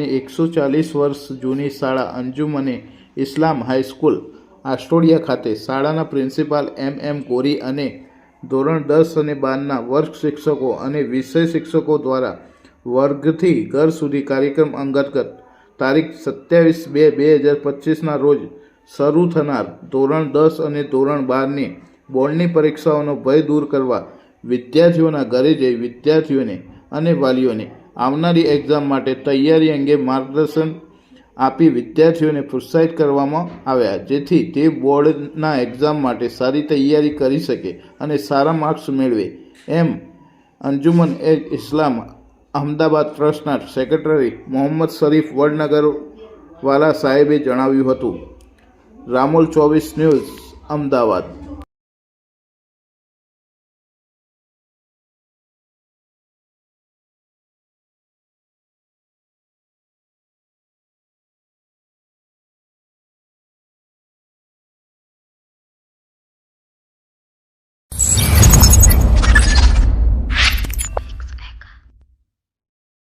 અને એકસો ચાલીસ વર્ષ જૂની શાળા અંજુમને ઇસ્લામ હાઈસ્કૂલ આસ્ટોડિયા ખાતે શાળાના પ્રિન્સિપાલ એમ એમ કોરી અને ધોરણ દસ અને બારના વર્ગ શિક્ષકો અને વિષય શિક્ષકો દ્વારા વર્ગથી ઘર સુધી કાર્યક્રમ અંતર્ગત તારીખ સત્યાવીસ બે બે હજાર પચીસના રોજ શરૂ થનાર ધોરણ દસ અને ધોરણ બારની બોર્ડની પરીક્ષાઓનો ભય દૂર કરવા વિદ્યાર્થીઓના ઘરે જઈ વિદ્યાર્થીઓને અને વાલીઓને આવનારી એક્ઝામ માટે તૈયારી અંગે માર્ગદર્શન આપી વિદ્યાર્થીઓને પ્રોત્સાહિત કરવામાં આવ્યા. જેથી તે બોર્ડના એક્ઝામ માટે સારી તૈયારી કરી શકે અને સારા માર્ક્સ મેળવે. એમ અંજુમન એ ઇસ્લામ અહમદાબાદ ટ્રસ્ટના સેક્રેટરી મોહમ્મદ શરીફ વડનગરવાલા સાહેબે જણાવ્યું હતું. રામોલ ચોવીસ ન્યૂઝ અમદાવાદ.